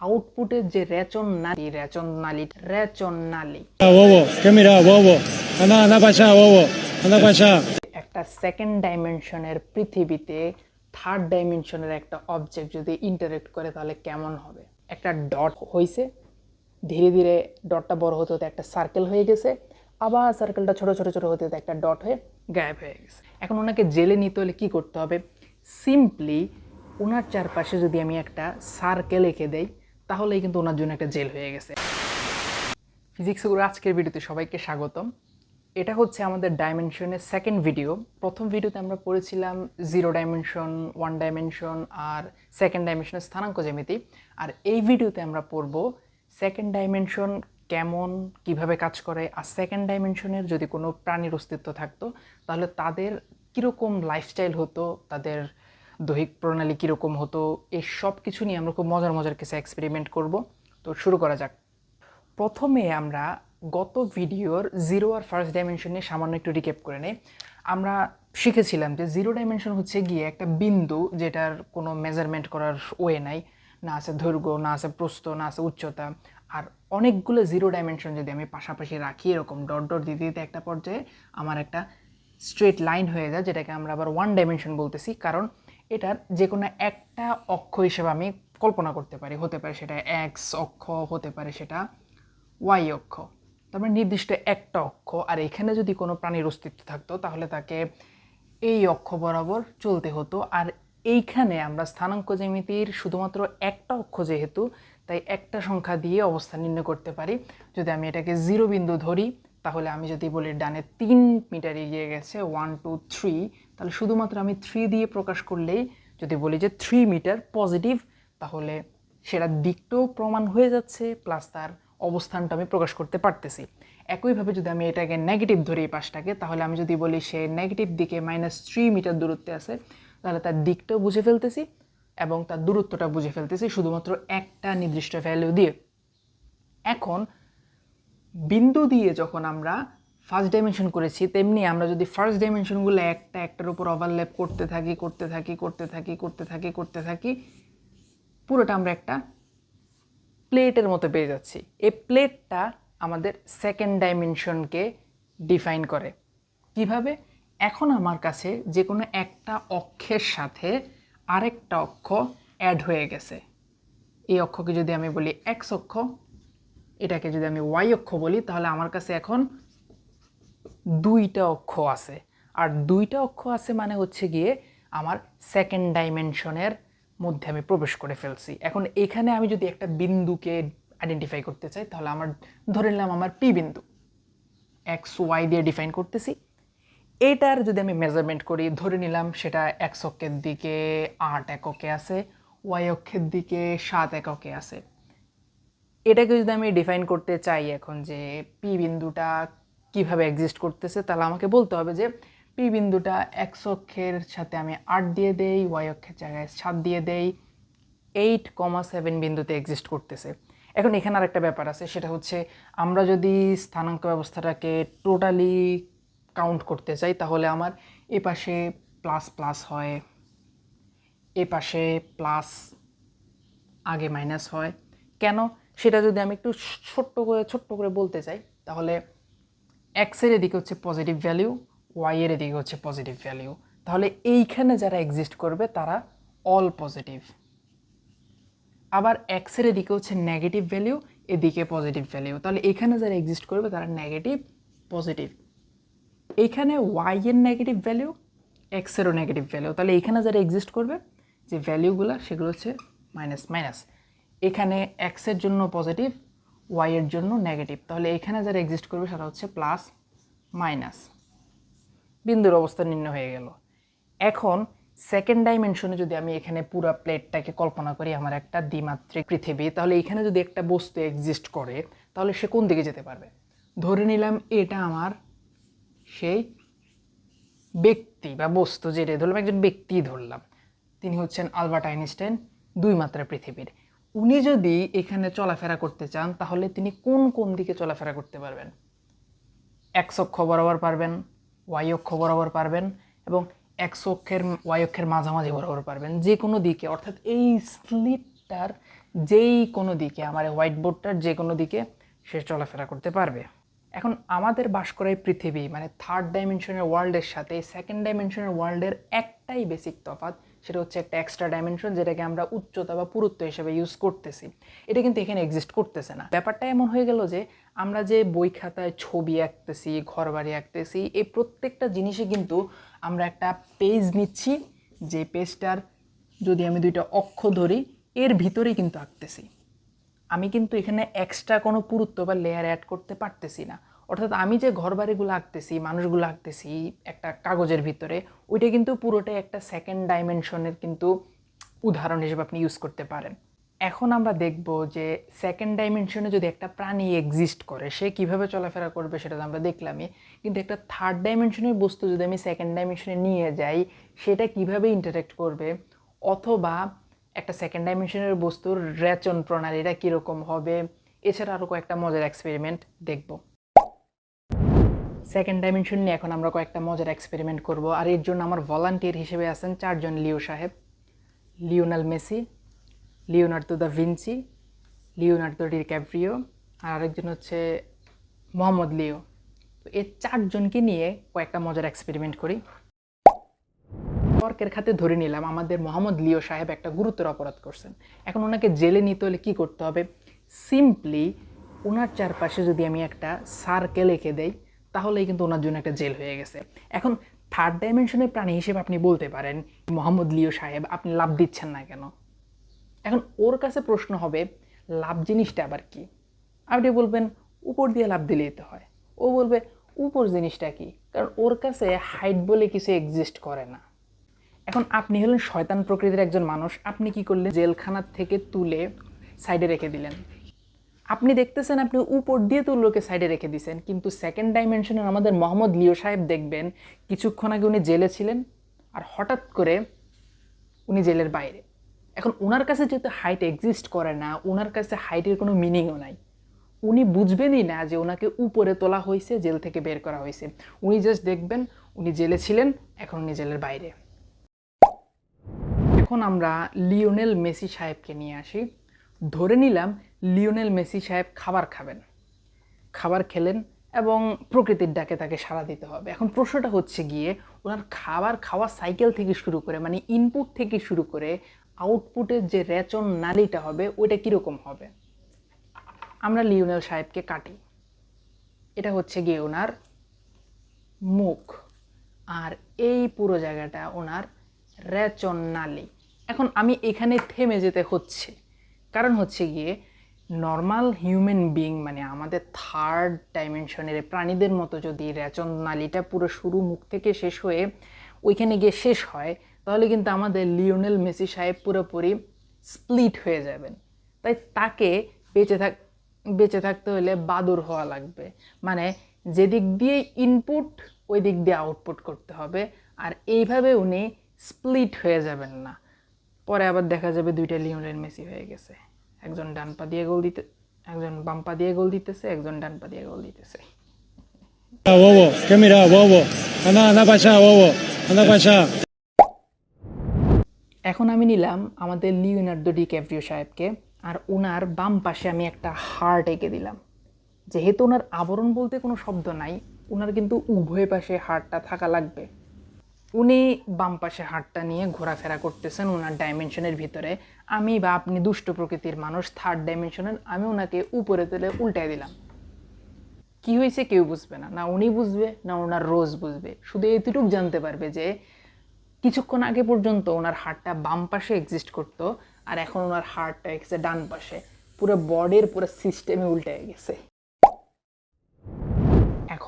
আউটপুটের যে রেচন নালী রেচন নালী রেচন নালী. একটা সেকেন্ড ডাইমেনশনের পৃথিবীতে থার্ড ডাইমেনশনের একটা অবজেক্ট যদি ইন্টারেক্ট করে তাহলে কেমন হবে? একটা ডট হয়েছে ধীরে ধীরে ডটটা বড় হতে হতে একটা সার্কেল হয়ে গেছে আবার সার্কেলটা ছোট ছোট ছোট হতে হতে একটা ডট হয়ে গায়েব হয়ে গেছে। এখন ওনাকে জেলে নিতে হলে কী করতে হবে? সিম্পলি ওনার চারপাশে যদি আমি একটা সার্কেল এঁকে দেই তাহলেই কিন্তু ওনার জন্য একটা জেল হয়ে গেছে। ফিজিক্স গুরু আজকের ভিডিওতে সবাইকে স্বাগতম। এটা হচ্ছে আমাদের ডাইমেনশনের সেকেন্ড ভিডিও প্রথম ভিডিওতে আমরা পড়েছিলাম জিরো ডাইমেনশন ওয়ান ডাইমেনশন আর সেকেন্ড ডাইমেনশনের স্থানাঙ্ক জ্যামিতি। আর এই ভিডিওতে আমরা পড়ব সেকেন্ড ডাইমেনশন কেমন, কীভাবে কাজ করে, আর সেকেন্ড ডাইমেনশনের যদি কোনো প্রাণীর অস্তিত্ব থাকতো, তাহলে তাদের কীরকম লাইফস্টাইল হতো, তাদের দৈহিক প্রণালী কীরকম হতো, এই সব কিছু নিয়ে আমরা খুব মজার মজার কিছু এক্সপেরিমেন্ট করব। তো শুরু করা যাক। প্রথমে আমরা গত ভিডিওর জিরো আর ফার্স্ট ডাইমেনশন নিয়ে সামান্য একটু রিকেপ করে নেই। আমরা শিখেছিলাম যে জিরো ডাইমেনশন হচ্ছে গিয়ে একটা বিন্দু যেটার কোনো মেজারমেন্ট করার ওয়ে নাই। না আছে দৈর্ঘ্য, না আছে প্রস্থ, না আছে উচ্চতা। আর অনেকগুলো জিরো ডাইমেনশন যদি আমি পাশাপাশি রাখি, এরকম ডট ডট দিতে দিতে একটা পর্যায়ে আমার একটা স্ট্রেট লাইন হয়ে যায়, যেটাকে আমরা আবার ওয়ান ডাইমেনশন বলতেছি। কারণ এটার যে কোনো একটা অক্ষ হিসেবে আমি কল্পনা করতে পারি। হতে পারে সেটা এক্স অক্ষ, হতে পারে সেটা ওয়াই অক্ষ। তার মানে নির্দিষ্ট একটা অক্ষ, আর এখানে যদি কোনো প্রাণীর অস্তিত্ব থাকতো, তাহলে তাকে এই অক্ষ বরাবর চলতে হতো। আর এইখানে আমরা স্থানাঙ্ক জ্যামিতির শুধুমাত্র একটা অক্ষ যেহেতু, তাই একটা সংখ্যা দিয়ে অবস্থান নির্ণয় করতে পারি। যদি আমি এটাকে জিরো বিন্দু ধরি, তাহলে আমি যদি বলি ডানে তিন মিটার এগিয়ে গেছে ওয়ান টু থ্রি তাহলে শুধুমাত্র আমি থ্রি দিয়ে প্রকাশ করলেই যদি বলি যে থ্রি মিটার পজিটিভ তাহলে সেটা দিকটাও প্রমাণ হয়ে যাচ্ছে প্লাস তার অবস্থানটা আমি প্রকাশ করতে পারতেছি। একইভাবে যদি আমি এটাকে নেগেটিভ ধরি এই পাশটাকে, তাহলে আমি যদি বলি সে নেগেটিভ দিকে মাইনাস থ্রি মিটার দূরত্বে আছে, তাহলে তার দিকটাও বুঝে ফেলতেছি এবং তার দূরত্বটা বুঝে ফেলতেছি শুধুমাত্র একটা নির্দিষ্ট ভ্যালু দিয়ে। এখন বিন্দু দিয়ে যখন আমরা ফার্স্ট ডাইমেনশন করেছি, তেমনি আমরা যদি ফার্স্ট ডাইমেনশনগুলো একটা একটার উপর ওভারল্যাপ করতে থাকি করতে থাকি করতে থাকি করতে থাকি করতে থাকি, পুরোটা আমরা একটা প্লেটের মতো পেয়ে যাচ্ছি। এই প্লেটটা আমাদের সেকেন্ড ডাইমেনশনকে ডিফাইন করে। কীভাবে? এখন আমার কাছে যে কোনো একটা অক্ষের সাথে আরেকটা অক্ষ অ্যাড হয়ে গেছে। এই অক্ষকে যদি আমি বলি এক্স অক্ষ, এটাকে যদি আমি ওয়াই অক্ষ বলি, তাহলে আমার কাছে এখন দুইটা অক্ষ আছে। আর দুইটা অক্ষ আছে মানে হচ্ছে গিয়ে আমার সেকেন্ড ডাইমেনশনের মধ্যে আমি প্রবেশ করে ফেলছি। এখন এখানে আমি যদি একটা বিন্দুকে আইডেন্টিফাই করতে চাই, তাহলে আমার, ধরে নিলাম আমার পি বিন্দু। এক্স ওয়াই দিয়ে ডিফাইন করতেছি। এটার যদি আমি মেজারমেন্ট করি, ধরে নিলাম সেটা এক্স অক্ষের দিকে আট এককে আছে ওয়াই অক্ষের দিকে সাত এককে আছে। এটাকে যদি আমি ডিফাইন করতে চাই এখন যে পি বিন্দুটা কীভাবে এক্সিস্ট করতেছে তাহলে আমাকে বলতে হবে যে পি বিন্দুটা এক্স অক্ষের সাথে আমি আট দিয়ে দেই ওয়াই অক্ষের জায়গায় সাত দিয়ে দেই এইট কমা সেভেন বিন্দুতে এক্সিস্ট করতেছে। এখন এখানে আরেকটা ব্যাপার আছে, সেটা হচ্ছে আমরা যদি স্থানাঙ্ক ব্যবস্থাটাকে টোটালি কাউন্ট করতে চাই, তাহলে আমার এ পাশে প্লাস প্লাস হয়, এ পাশে প্লাস আগে মাইনাস হয়। কেন? সেটা যদি আমি একটু ছোট্ট করে ছোট্ট করে বলতে চাই, তাহলে এক্সের এদিকে হচ্ছে পজিটিভ ভ্যালিউ ওয়াই এর এদিকে হচ্ছে পজিটিভ ভ্যালিউ তাহলে এইখানে যারা এক্সিস্ট করবে, তারা অল পজিটিভ আবার এক্সের এদিকে হচ্ছে নেগেটিভ ভ্যালিউ এদিকে পজিটিভ ভ্যালিউ তাহলে এখানে যারা এক্সিস্ট করবে, তারা নেগেটিভ পজিটিভ এইখানে ওয়াই এর নেগেটিভ ভ্যালিউ এক্সেরও নেগেটিভ ভ্যালিউ তাহলে এখানে যারা এক্সিস্ট করবে, যে ভ্যালিউগুলো সেগুলো হচ্ছে মাইনাস মাইনাস এখানে এক্সের জন্য পজিটিভ ওয়াই এর জন্য নেগেটিভ তাহলে এখানে যারা এক্সিস্ট করবে সেটা হচ্ছে প্লাস মাইনাস বিন্দুর অবস্থা নির্ণয় হয়ে গেল। এখন সেকেন্ড ডাইমেনশনে যদি আমি এখানে পুরো প্লেটটাকে কল্পনা করি, আমার একটা দ্বিমাত্রিক পৃথিবী, তাহলে এখানে যদি একটা বস্তু এক্সিস্ট করে, তাহলে সে কোন দিকে যেতে পারবে? ধরে নিলাম এটা আমার সেই ব্যক্তি বা বস্তু যেটা, ধরলাম একজন ব্যক্তি ধরলাম। তিনি হচ্ছেন আলবার্ট আইনস্টাইন, দুই মাত্রা পৃথিবীর। উনি যদি এখানে চলাফেরা করতে চান, তাহলে তিনি কোন কোন দিকে চলাফেরা করতে পারবেন? এক্স অক্ষ বরাবর পারবেন ওয়াই অক্ষ বরাবর পারবেন এবং এক্স অক্ষের ওয়াই অক্ষের মাঝামাঝি বরাবর পারবেন, যে কোনো দিকে। অর্থাৎ এই স্লিপটার যেই কোনো দিকে, আমার হোয়াইট বোর্ডটার যে কোনো দিকে সে চলাফেরা করতে পারবে। এখন আমাদের বাস করা এই পৃথিবী মানে থার্ড ডাইমেনশনের ওয়ার্ল্ডের সাথে সেকেন্ড ডাইমেনশনের ওয়ার্ল্ডের একটাই বেসিক তফাৎ সেটা হচ্ছে একটা এক্সট্রা ডাইমেনশন যেটাকে আমরা উচ্চতা বা পুরুত্ব হিসেবে ইউজ করতেছি। এটা কিন্তু এখানে এক্সিস্ট করতেছে না। ব্যাপারটা এমন হয়ে গেল যে আমরা যে বই খাতায় ছবি আঁকতেছি ঘর বাড়ি আঁকতেছি, এই প্রত্যেকটা জিনিসে কিন্তু আমরা একটা পেজ নিচ্ছি, যে পেজটার যদি আমি দুইটা অক্ষ ধরি, এর ভিতরেই কিন্তু আঁকতেছি। আমি কিন্তু এখানে এক্সট্রা কোনো পুরুত্ব বা লেয়ার অ্যাড করতে পারতেছি না। অর্থাৎ আমি যে ঘর বাড়িগুলো আঁকতেছি, মানুষগুলো আঁকতেছি একটা কাগজের ভিতরে, ওইটা কিন্তু পুরোটাই একটা সেকেন্ড ডাইমেনশনের কিন্তু উদাহরণ হিসেবে আপনি ইউজ করতে পারেন। এখন আমরা দেখব যে সেকেন্ড ডাইমেনশনে যদি একটা প্রাণী এক্সিস্ট করে, সে কীভাবে চলাফেরা করবে সেটা তো আমরা দেখলামই, কিন্তু একটা থার্ড ডাইমেনশনের বস্তু যদি আমি সেকেন্ড ডাইমেনশনে নিয়ে যাই, সেটা কীভাবে ইন্টারেক্ট করবে? অথবা একটা সেকেন্ড ডাইমেনশনের বস্তুর রেচন প্রণালীটা কীরকম হবে? এছাড়া আরও কয়েকটা মজার এক্সপেরিমেন্ট দেখব। সেকেন্ড ডাইমেনশন নিয়ে এখন আমরা কয়েকটা মজার এক্সপেরিমেন্ট করব। আর এর জন্য আমার ভলান্টিয়ার হিসেবে আছেন চারজন লিও সাহেব, Lionel Messi, Leonardo da Vinci, Leonardo DiCaprio, আর আরেকজন হচ্ছে মোহাম্মদ লিও। তো এই চারজনকে নিয়ে কয়েকটা মজার এক্সপেরিমেন্ট করি। তর্কের খাতে ধরে নিলাম, আমাদের মোহাম্মদ লিও সাহেব একটা গুরুতর অপরাধ করছেন। এখন ওনাকে জেলে নিতে হলে কী করতে হবে? সিম্পলি ওনার চারপাশে যদি আমি একটা সার্কেল এঁকে দেই তাহলেই কিন্তু ওনার জন্য একটা জেল হয়ে গেছে। এখন থার্ড ডাইমেনশনের প্রাণী হিসেবে আপনি বলতে পারেন, মোহাম্মদ লিও সাহেব, আপনি লাভ দিচ্ছেন না কেন? এখন ওর কাছে প্রশ্ন হবে, লাভ জিনিসটা আবার কি? আপনি বলবেন, উপর দিয়ে লাভ দিলেই তো হয়। ও বলবে, উপর জিনিসটা কি? কারণ ওর কাছে হাইট বলে কিছু এক্সিস্ট করে না। এখন আপনি হলেন শয়তান প্রকৃতির একজন মানুষ, আপনি কি করলেন? জেলখানার থেকে তুলে সাইডে রেখে দিলেন। আপনি দেখতেছেন আপনি উপর দিয়ে তুলোকে সাইডে রেখে দিয়েছেন কিন্তু সেকেন্ড ডাইমেনশনের আমাদের মোহাম্মদ লিও সাহেব দেখবেন, কিছুক্ষণ আগে উনি জেলে ছিলেন আর হঠাৎ করে উনি জেলের বাইরে। এখন ওনার কাছে যেহেতু হাইট এক্সিস্ট করে না ওনার কাছে হাইটের কোনো মিনিংও নাই। উনি বুঝবেনই না যে ওনাকে উপরে তোলা হয়েছে, জেল থেকে বের করা হয়েছে। উনি জাস্ট দেখবেন উনি জেলে ছিলেন, এখন উনি জেলের বাইরে। এখন আমরা লিওনেল মেসি সাহেবকে নিয়ে আসি। ধরে নিলাম লিওনেল মেসি সাহেব খাবার খাবেন। খাবার খেলেন এবং প্রকৃতির ডাকে তাকে সাড়া দিতে হবে। এখন প্রশ্নটা হচ্ছে গিয়ে, ওনার খাবার খাওয়া সাইকেল থেকে শুরু করে মানে ইনপুট থেকে শুরু করে আউটপুটের যে রেচন নালিটা হবে, ওইটা কীরকম হবে? আমরা লিওনেল সাহেবকে কাটি। এটা হচ্ছে গিয়ে ওনার মুখ। আর এই পুরো জায়গাটা ওনার রেচন নালি। এখন আমি এখানে থেমে যেতে হচ্ছে। কারণ হচ্ছে গিয়ে নর্মাল হিউম্যান বিং মানে আমাদের থার্ড ডাইমেনশনের প্রাণীদের মতো যদি রেচন নালীটা পুরো শুরু মুখ থেকে শেষ হয়ে ওইখানে গিয়ে শেষ হয়, তাহলে কিন্তু আমাদের লিওনেল মেসি সাহেব পুরোপুরি স্প্লিট হয়ে যাবেন। তাই তাকে বেঁচে থাক, বেঁচে থাকতে হলে বাদুর হওয়া লাগবে। মানে যেদিক দিয়ে ইনপুট ওই দিক দিয়ে আউটপুট করতে হবে। আর এইভাবে উনি স্প্লিট হয়ে যাবেন না। পরে আবার দেখা যাবে দুইটা লিওনেল মেসি হয়ে গেছে। একজন ডান পা দিয়ে গোল দিতে একজন বাম পা দিয়ে গোল দিতেছে একজন ডান পা দিয়ে গোল দিতেছে Bobo, ¿qué mira, bobo? Anda, anda para allá, bobo. Anda para allá. এখন আমি নিলাম আমাদের লিওনার্দো ডি ক্যাপ্রিও সাহেবকে আর ওনার বাম পাশে আমি একটা হার্ট এঁকে দিলাম যেহেতু ওনার আবরণ বলতে কোনো শব্দ নাই ওনার কিন্তু উভয় পাশে হার্টটা থাকা লাগবে উনি বাম পাশে হার্টটা নিয়ে ঘোরাফেরা করতেছেন ওনার ডাইমেনশনের ভিতরে। আমি বা আপনি দুষ্ট প্রকৃতির মানুষ থার্ড ডাইমেনশনের আমি ওনাকে উপরে তুলে উল্টায় দিলাম। কি হয়েছে কেউ বুঝবে না। না উনি বুঝবে, না ওনার রোজ বুঝবে। শুধু এতটুকু জানতে পারবে যে, কিছুক্ষণ আগে পর্যন্ত ওনার হাড়টা বাম পাশে এক্সিস্ট করতো আর এখন ওনার হাড়টা এসেছে ডান পাশে। পুরো বডির পুরো সিস্টেমে উল্টে গেছে।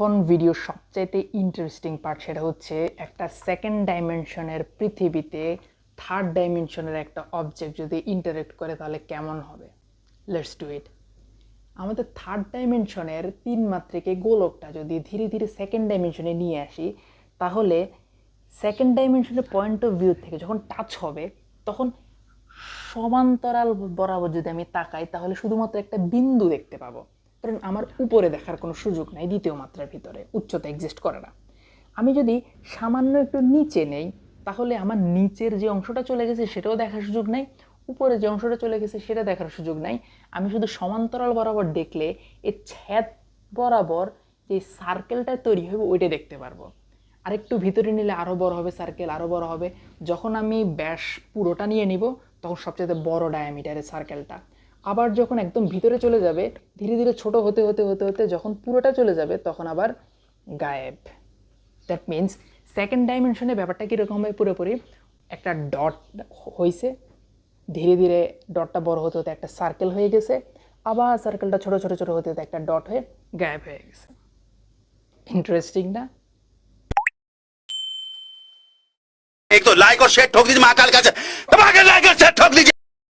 এখন ভিডিওর সবচাইতে ইন্টারেস্টিং পার্ট সেটা হচ্ছে একটা সেকেন্ড ডাইমেনশনের পৃথিবীতে থার্ড ডাইমেনশনের একটা অবজেক্ট যদি ইন্টারেক্ট করে তাহলে কেমন হবে? লেটস ডু ইট আমাদের থার্ড ডাইমেনশনের তিন মাত্রিক গোলকটা যদি ধীরে ধীরে সেকেন্ড ডাইমেনশনে নিয়ে আসি, তাহলে সেকেন্ড ডাইমেনশনের পয়েন্ট অফ ভিউ থেকে যখন টাচ হবে, তখন সমান্তরাল বরাবর যদি আমি তাকাই, তাহলে শুধুমাত্র একটা বিন্দু দেখতে পাবো। কারণ আমার উপরে দেখার কোনো সুযোগ নাই দ্বিতীয় মাত্রার ভিতরে, উচ্চতা এক্সিস্ট করে না। আমি যদি সামান্য একটু নিচে নেই, তাহলে আমার নিচের যে অংশটা চলে গেছে সেটাও দেখার সুযোগ নাই, উপরে যে অংশটা চলে গেছে সেটা দেখার সুযোগ নাই। আমি শুধু সমান্তরাল বরাবর দেখলে এই ছ্যাদ বরাবর যে সার্কেলটা তৈরি হবে ওইটা দেখতে পারব। আর একটু ভিতরে নিলে আরও বড় হবে সার্কেল আরও বড় হবে। যখন আমি ব্যাস পুরোটা নিয়ে নিব, তখন সবচেয়ে বড় ডায়ামিটারের সার্কেলটা আবার যখন একদম ভিতরে চলে যাবে ধীরে ধীরে ছোট হতে হতে হতে হতে যখন পুরোটা চলে যাবে তখন আবার গায়েব দ্যাট মিন্স সেকেন্ড ডাইমেনশনে ব্যাপারটা কীরকম হবে পুরোপুরি একটা ডট হয়েছে ধীরে ধীরে ডটটা বড় হতে হতে একটা সার্কেল হয়ে গেছে আবার সার্কেলটা ছোট ছোট ছোট হতে হতে একটা ডট হয়ে গায়েব হয়ে গেছে ইন্টারেস্টিং না एक तो लाइक और शेयर ठोक दीजिए महाकाल का दबा के लाइक और शेयर ठोक दीजिए